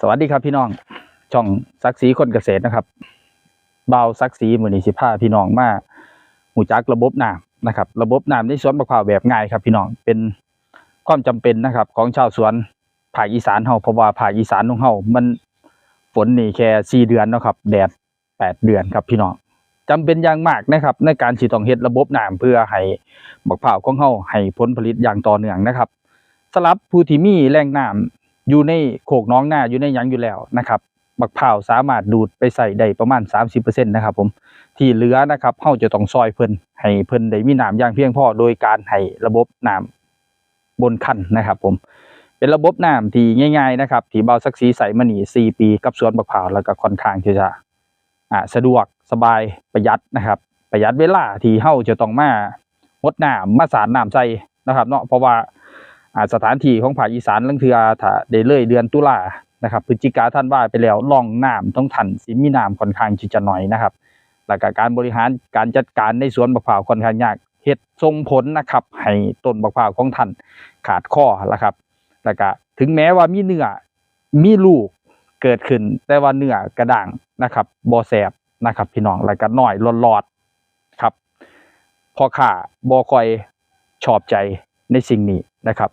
สวัสดีครับพี่น้อง ช่องซักสีคนเกษตรนะครับเบาซักสีมือนีสิพาพี่น้องมาหูจักระบบน้ำนะครับ ระบบน้ำในสวนมะพร้าวแบบง่ายครับ พี่น้องเป็นความจำเป็นนะครับ ของชาวสวนภาคอีสานเฮาเพราะว่าภาคอีสานของเฮามันฝนนี่แค่สี่เดือนนะครับ แดดแปดเดือนครับพี่น้องจำเป็นอย่างมากนะครับ ในการสิต้องเฮ็ดระบบน้ำเพื่อให้มะพร้าวของเฮาให้ผลผลิตอย่างต่อเนื่องนะครับสำหรับผู้ที่มีแหล่งน้ำ อยู่ในโขกน้องหน้าอยู่ในยังอยู่แล้วนะครับบักเผาสามารถดูดไปใส่ได้ประมาณ 30%นะครับผมที่เหลือนะครับเฮาจะต้องซอยเพิ่นให้เพิ่นได้มีน้ำอย่างเพียงพอโดยการให้ระบบน้ำบนคันนะครับผมเป็นระบบน้ำที่ง่าย ๆ นะครับที่เบาสักสีใส่มานี่4ปี กับสวนบักเผาแล้วก็ค่อนข้างที่จะอ่าสะดวกสบายประหยัดนะครับ ประหยัดเวลาที่เฮาจะต้องมางดน้ำมาสาดน้ำใส่นะครับเนาะเพราะว่า สถานที่ของภาคอีสานลังเทือถ้าได้เลยเดือนตุลานะครับพฤศจิกาท่านว่าไปแล้วล่องน้ำต้องทันสิมีน้ำค่อนข้างที่จะหน้อยนะครับแล้วก็การบริหารการจัดการในสวนบักพร้าวค่อนข้างยากเฮ็ดส่งผลนะครับให้ต้นบักพร้าวของท่านขาดข้อแล้วครับแล้วก็ถึงแม้ว่ามีเนื้อมีลูกเกิดขึ้น แต่ว่าเนื้อกระด่างนะครับบ่แสบนะครับ พี่น้องแล้วก็น้อยหลอดๆครับพอข่าบ่ค่อยชอบใจในสิ่งนี้นะครับ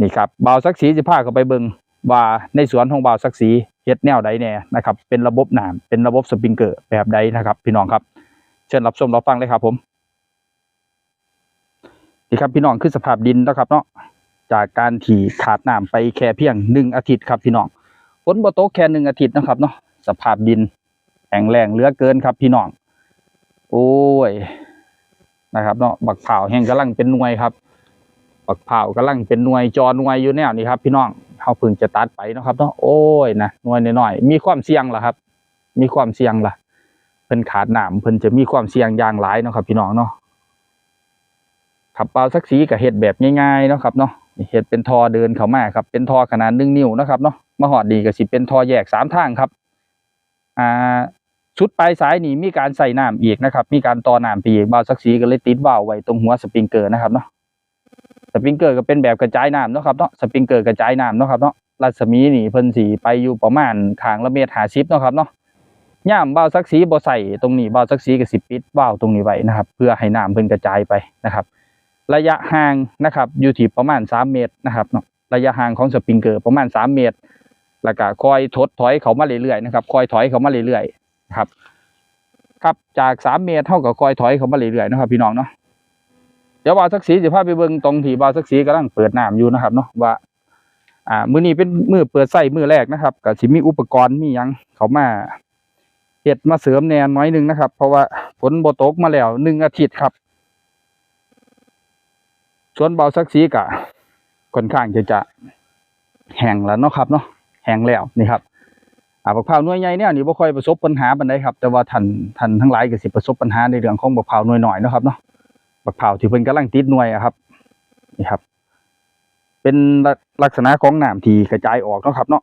นี่ครับบ่าวสักสีสิพาเข้าไปเบิงว่าในสวนของบ่าวสักสีเฮ็ดแนวใดแน่นะครับเป็นระบบน้ำเป็นระบบสปริงเกอร์แบบใดนะครับ พี่น้องครับ เชิญรับชมรับฟังเลยครับผมนี่ครับพี่น้องคือสภาพดินนะครับเนาะจากการที่ขาดน้ำไปแค่เพียงหนึ่งอาทิตย์ครับพี่น้องฝนบ่ตกแค่หนึ่งอาทิตย์นะครับเนาะสภาพดินแข็งแรงเหลือเกินครับพี่น้อง โอ้ยนะครับเนาะบักเผาแห้งกำลังเป็นหน่วยครับ ปักเผาวกำลังเป็นหน่วยจอหน่วยอยู่แนวนี้ครับ พี่น้องเขาพิ่งจะตัดไปนะครับเนาะโอ้ยนะหน่วยน้อยๆมีความเสี่ยงล่ะครับ มีความเสี่ยงล่ะเพิ่นขาดหน้ำเพิ่นจะมีความเสี่ยงอย่างหลายเนาะครับ พี่น้องเนาะขับเปล่าสักสีกับเห็ดแบบง่ายๆเนาะครับเนาะเห็ดเป็นทอเดินเข้ามาครับ เป็นทอขนาดหนึ่งนิ้วนะครับเนาะมาหอดดีก็สิเป็นทอแยกสามทางครับอ่าชุดปลายสายนี่มีการใส่น้ำอีกนะครับ มีการต่อน้ำไปอีกเบาสักสีก็เลยติดว่าไว้ตรงหัวสปริงเกอร์นะครับเนาะ สปริงเกอร์ก็เป็นแบบกระจายน้ำเนาะครับเนาะสปริงเกอร์กระจายน้ำเนาะครับเนาะรัศมีนี่เพิ่นสีไปอยู่ประมาณทางละเมตรหาชิปเนาะครับเนาะย่ามเบาสักสีบ่ใส่ตรงนี้เบาสักสีก็สิปิดว่าวตรงนี้ไว้นะครับ เพื่อให้น้ำเพิ่นกระจายไปนะครับ ระยะห่างนะครับอยู่ที่ประมาณ 3 เมตรนะครับเนาะระยะห่างของสปริงเกอร์ประมาณ 3 เมตร แล้วก็คอยทดถอยเขามาเรื่อยๆนะครับคอยถอยเขามาเรื่อยๆนะครับ ครับจาก 3 เมตรเท่ากับคอยถอยเขามาเรื่อยๆนะครับพี่น้องเนาะ เดี๋ยวบ่าสักสีสิพาไปเบิ่งตรงที่บ่าสักสีกำลังเปิดน้ำอยู่นะครับเนาะว่าอ่า มือนี้เป็นมือเปิดไส้มือแรกนะครับก็สิมีอุปกรณ์มียังเขามาเฮ็ดมาเสริมแหน่น้อยหนึงนะครับ เพราะว่าฝนบ่ตกมาแล้วหนึ่งอาทิตย์ครับส่วนบ่าสักสีก็ค่อนข้างจะจะแห้งแล้วเนาะครับเนาะแห้งแล้วนี่ครับอ่าบักพร้าวน่วยใหญ่เนี่ยนี่บ่ค่อยประสบปัญหาปานใดครับ แต่ว่าท่านท่านทั้งหลายก็สิประสบปัญหาในเรื่องของบักพร้าวน่วยน้อยเนาะครับเนาะ บักเผาที่เพิ่นกำลังติดหน่วยอะครับนี่ครับ เป็นลักษณะของน้ำที่กระจายออกเนาะครับ เนาะ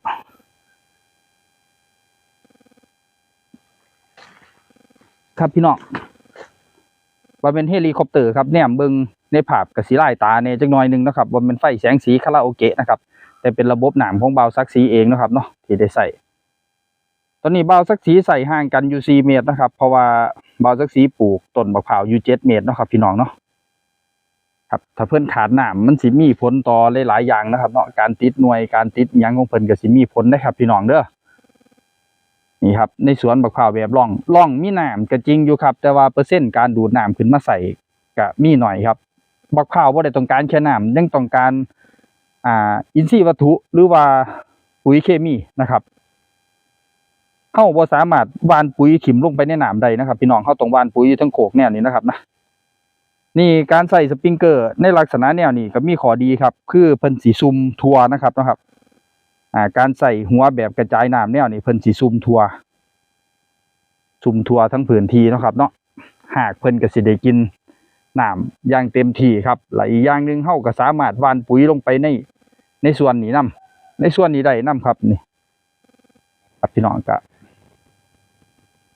ครับพี่น้องว่าเป็นเฮลิคอปเตอร์ครับแนมเบิงในภาพกับสีลายตาเนี่ยจักหน่อยหนึงนะครับว่าเป็นไฟแสงสีคาราโอเกะนะครับ แต่เป็นระบบหนามของเบาซักสีเองนะครับเนาะที่ได้ใส่ตอนนี้เบาซักสีใส่ห่างกันอยู่4เมตรนะครับ เพราะว่า บาซักสีปลูกต้นบักเผาวอยู่7เมตรเนาะครับพี่น้องเนาะครับถ้าเพิ่อนขาดน้ำมันสิมีผลต่อหลายๆอย่างนะครับเนาะการติดหน่วยการติดยังของเพิ่นก็สิมีผลนะครับ พี่น้องเด้อนี่ครับในสวนบักพร้าวแบบร่องร่องมีน้ำก็จริงอยู่ครับ แต่ว่าเปอร์เซ็นต์การดูดน้ำขึ้นมาใส่ก็มีหน่อยครับ บักพร้าวบ่ได้ต้องการแค่น้ำยังต้องการอ่าอินทรีย์วัตถุหรือว่าปุ๋ยเคมีนะครับ เฮาบ่สามารถวานปุ๋ยขิมลงไปในหน้ำได้นะครับ พี่น้องเฮาต้องวานปุ๋ยทั้งโขกแนวนี้นะครับนะนี่การใส่สปริงเกอร์ในลักษณะแนวนี้ก็มีข้อดีครับ คือเพิ่นสีซุ่มทัวนะครับนะครับ อ่า การใส่หัวแบบกระจายน้ำแนวนี้เพิ่นสีซุ่มทัวซุ่มทัวทั้งผืนทีนะครับ เนาะหากเพิ่นก็สิได้กินน้ำอย่างเต็มที่ครับและอีกอย่างหนึ่งเฮาก็สามารถวานปุ๋ยลงไปในในส่วนนี้นํในส่วนนี้ได้นํครับนี่ครับพี่น้องก็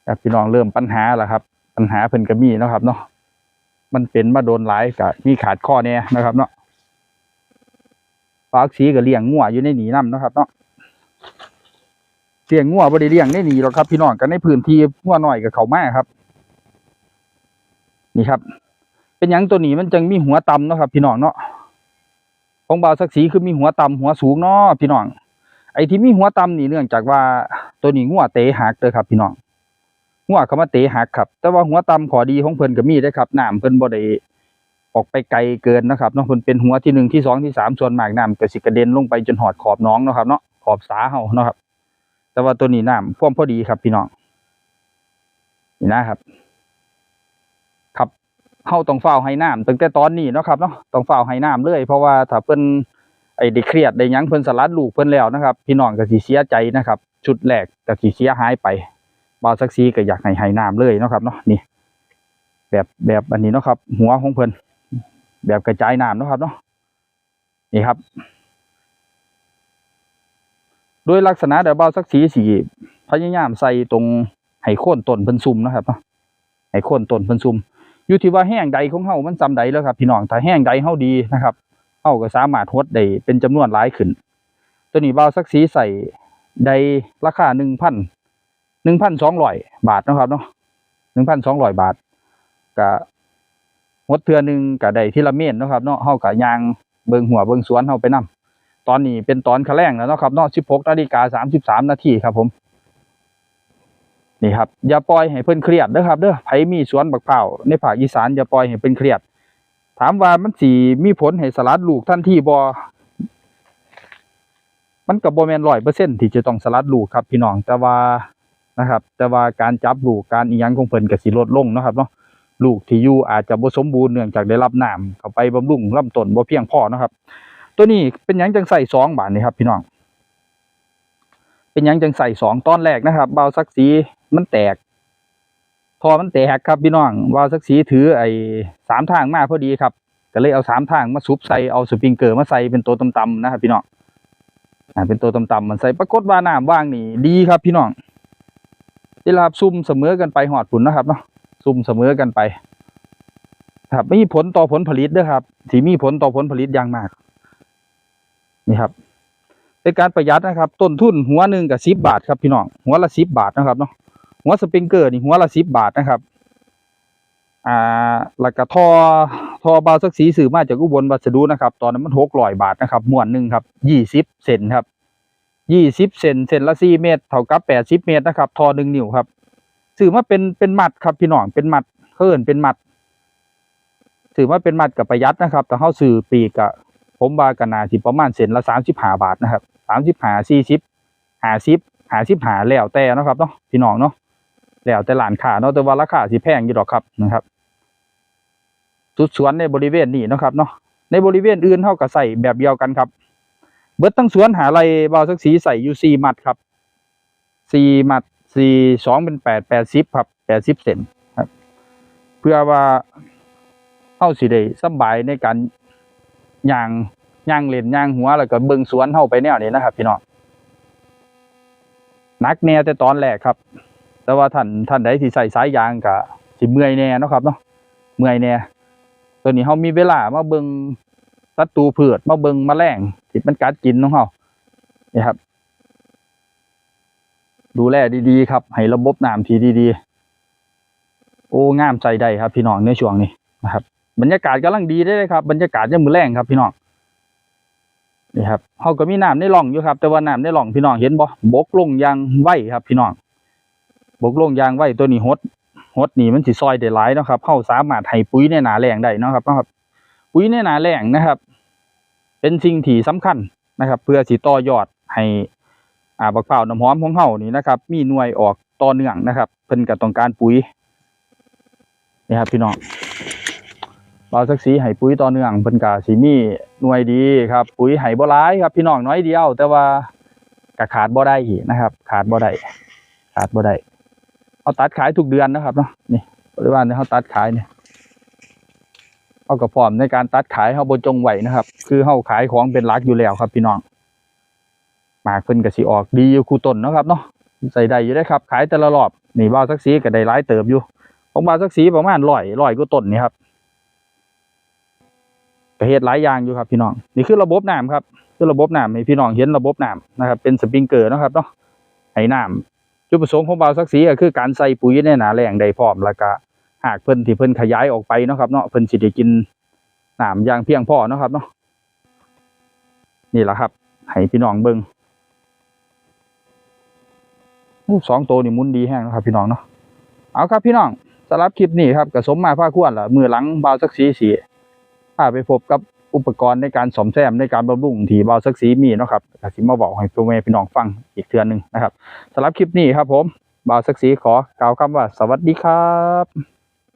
ครับพี่น้องเริ่มปัญหาแล้วครับ ปัญหาเพิ่นก็มีนะครับเนาะมันเป็นมาโดนหลายกับมีขาดข้อแน่นะครับ เนาะปากสีกับเลี้ยงงัวอยู่ในหนีน้ำนะครับ เนาะเลี้ยงงัวบ่ได้เลี้ยงได้หนีหรอกครับ พี่น้องกันในพื้นที่งัวน้อยกับเขามาครับ นี่ครับ เป็นยังตัวนี้มันจังมีหัวต่ำนะครับ พี่น้องเนาะของบ่าวศักดิ์ศรีคือมีหัวต่ำหัวสูงเนาะพี่น้องไอ้ที่มีหัวต่ำนี่เนื่องจากว่าตัวนี้งัวเตะหักเด้อครับ พี่น้อง งัวเขามาเตะหักครับ แต่ว่าหัวต่ำขอดีของเพิ่นก็มีได้ครับน้ำเพิ่นบ่ได้ออกไปไกลเกินนะครับเนาะเพิ่นเป็นหัวที่หนึ่งที่สองที่สามส่วนมากน้ำก็สิกระเด็นลงไปจนหอดขอบน้องเนาะครับเนาะขอบสาเฮาเนาะครับ แต่ว่าตัวนี้น้ำพ่วมพอดีครับพี่น้องนี่นะครับ ครับเฮาต้องเฝ้าให้น้ำตั้งแต่ตอนนี้เนาะครับเนาะต้องเฝ้าให้น้ำเลย เพราะว่าถ้าเพิ่นไอ้ได้เครียดได้ยังเพิ่นสลัดลูกเพิ่นแล้วนะครับ พี่น้องก็สิเสียใจนะครับ ชุดแรกก็สิเสียหายไป บาซักซีก็อยากให้ให้น้ำเลยเนาะครับเนาะนี่ แบบแบบอันนี้เนาะครับ หัวของเพิ่นแบบกระจายน้ำเนาะครับเนาะนี่ครับ โดยลักษณะเดี๋ยวบาซักซีสีพยายามใส่ตรงให้โค่นต้นเพิ่นซุ่มนะครับเนาะให้โค่นต้นเพิ่นซุ่มอยู่ที่ว่าแห้งใดของเฮามันซำใดแล้วครับพี่น้องถ้าแห้งใดเฮาดีนะครับเฮาก็สามารถฮดได้เป็นจำนวนหลายขึ้น ตัวนี้บาซักซีใส่ได้ราคาหนึ่งพัน 1,000 1,200บาทนะครับเนาะ1,200บาทก็ฮดเทื่อหนึ่งก็ได้ทีละเม็ดเนะครับเนาะเฮาก็ย่างเบิงหัวเบิงสวนเฮาไปนํตอนนี้เป็นตอนคะแรงแล้วนะครับเนาะ16นาฬิกา33นาทีครับผม นี่ครับ อย่าปล่อยให้เพิ่นเครียดเด้อครับเด้อไผมีสวนบักเผาวในภาคอีสานอย่าปล่อยให้เพิ่นเครียด ถามว่ามันสิมีผลให้สลัดลูกทันที่บ่มันก็บ่แม่น100%ที่จะต้องสลัดลูกครับพี่น้องแต่ว่า นะครับ แต่ว่าการจับลูกการอีหยังของเพิ่นก็สิลดลงนะครับเนาะลูกที่อยู่อาจจะบ่สมบูรณ์เนื่องจากได้รับน้ำเข้าไปบำรุงลำต้นบ่เพียงพอนะครับ ตัวนี้เป็นหยังจังใส่สองบาทนี่ครับ พี่น้อง เป็นหยังจังใส่สองตอนแรกนะครับเบาสักสีมันแตกพอมันแตกครับพี่น้องเบาสักสีถือไอ้สามทางมาพอดีครับก็เลยเอาสามทางมาซุบใส่เอาสปริงเกอร์มาใส่เป็นตัวต่ำๆนะครับพี่น้องอ่าเป็นตัวต่ำๆมันใส่ปรากฏว่าน้ำว่างนี่ดีครับพี่น้อง เวลาซุ่มเสมอกันไปหอดผุนนะครับเนาะซุ่มเสมอกันไป ครับมีผลต่อผลผลิตด้วยครับที่มีผลต่อผลผลิตอย่างมาก นี่ครับเป็นการประหยัดนะครับ ต้นทุนหัวหนึ่งกับสิบบาทครับพี่น้องหัวละสิบบาทนะครับเนาะหัวสปริงเกอร์นี่หัวละสิบบาทนะครับ อ่าแล้วก็ทอทอบาสักสีสื่อมาจากอุบลวัสดุนะครับ ตอนนั้นมันหกร้อยบาทนะครับม้วนหนึ่งครับยี่สิบเซนครับ ยี่สิบเซนเซนละสี่เมตรเท่ากับแปดสิบเมตรนะครับ ทอหนึ่งนิ้วครับสื่อมาเป็นเป็นมัดครับพี่น้องเป็นมัดเพิ่นเป็นมัดสื่อมาเป็นมัดกับประหยัดนะครับ แต่เขาสื่อปีกกับผมว่ากนาสิประมาณเซนละสามสิบห้าบาทนะครับสามสิบห้าสี่สิบห้าสิบห้าสิบห้าแล้วแต่นะครับเนาะพี่น้องเนาะแล้วแต่หลานขาเนาะแต่ว่าราคาสิแพงอยู่ดอกครับนะครับสุดสวนในบริเวณนี้นะครับเนาะในบริเวณอื่นเท่ากับใส่แบบเดียวกันครับ เบิดตั้งสวนหาไรบาวสักสีใส่อยู่สี่มัดครับสี่มัดสี่สองเป็นแปดแปดสิบครับแปดสิบเซนครับ เพื่อว่าเข้าสิได้สบายในการย่างย่างเล่นย่างหัวแล้วก็เบิ่งสวนเฮาไปแนวนี้นะครับ พี่น้องนักแน่แต่ตอนแรกครับ แต่ว่าท่านท่านใดที่ใส่สายยางก็สิเมื่อยแน่นะครับเนาะเมื่อยแน่ตัวนี้เฮามีเวลามาเบิ่ง ศัตรูพืชมาเบิ่งแมลงที่มันกัดกินของเฮานี่ครับ ดูแลดีๆครับ ให้ระบบน้ำทีดีๆ โอ้งามใจได้ครับ พี่น้องในช่วงนี้นะครับ บรรยากาศกำลังดีได้เลยครับ บรรยากาศยังมือแรงครับพี่น้องนี่ครับเขาก็มีน้ำในร่องอยู่ครับ แต่ว่าน้ำในร่องพี่น้องเห็นบ่บกลงยางไหวครับ พี่น้องบกลงยางไหวตัวนี้ฮดฮดนี่มันสิซอยได้หลายเนาะครับเข้าสามารถให้ปุ๋ยในหนาแรงได้เนาะครับเนาะครับ ปุ๋ยในหนาแรงนะครับ เป็นสิ่งที่สำคัญนะครับ เพื่อสิต่อยอดให้อ่าบักเป่าน้ำหอมของเฮานี่นะครับ มีหน่วยออกต่อเนื่องนะครับ เพิ่นก็ต้องการปุ๋ยนี่ครับพี่น้องบาสักสีให้ปุ๋ยต่อเนื่องเพิ่นก็สิมีหน่วยดีครับ ปุ๋ยให้บ่หลายครับ พี่น้องน้อยเดียว แต่ว่ากขาดบ่ได้นะครับ ขาดบ่ได้ขาดบ่ได้เอาตัดขายทุกเดือนนะครับเนาะนี่บริวารที่ยเขาตัดขายเนี่ย เอาก็พร้อมในการตัดขายเฮาบ่จงไหวนะครับ คือเฮาขายของเป็นลักอยู่แล้วครับ พี่น้องหมากเพิ่นก็สิออกดีอยู่คู่ต้นนะครับเนาะใส่ได้อยู่ได้ครับ ขายแต่ละรอบนี่บาวสักสีก็ได้หลายเติบอยู่ของบาวสักสีประมาณ100 100กว่ต้นนี่ครับก็เฮ็ดหลายอย่างอยู่ครับพี่น้องนี่คือระบบน้ำครับคือระบบน้ำให้พี่น้องเห็นระบบน้ำนะครับ เป็นสปริงเกอร์นะครับเนาะให้น้ำจุดประสงค์ของบ่าวศักดิ์ศรีก็คือการใส่ปุ๋ยในหนาแรงได้พร้อมแล้วก็ หากเพิ่นที่เพิ่นขยายออกไปเนาะครับเนาะเพิ่นสิได้กินน้ำอย่างเพียงพอเนาะครับเนาะนี่แหละครับให้พี่น้องเบิ่งโอ้สองตัวนี่มุนดีแห้งนะครับ พี่น้องเนาะเอาครับพี่น้องสำหรับคลิปนี้ครับก็สมมาพาควรละมือหลังบาวศักดิ์ศรีสิพาไปพบกับอุปกรณ์ในการซ่อมแซมในการบำรุงที่บาวศักดิ์ศรีมีเนาะครับก็สิมาบอกให้พ่อแม่พี่น้องฟังอีกเทื่อหนึงนะครับสำหรับคลิปนี้ครับผมบาวศักดิ์ศรีขอกล่าวคำว่า สวัสดีครับ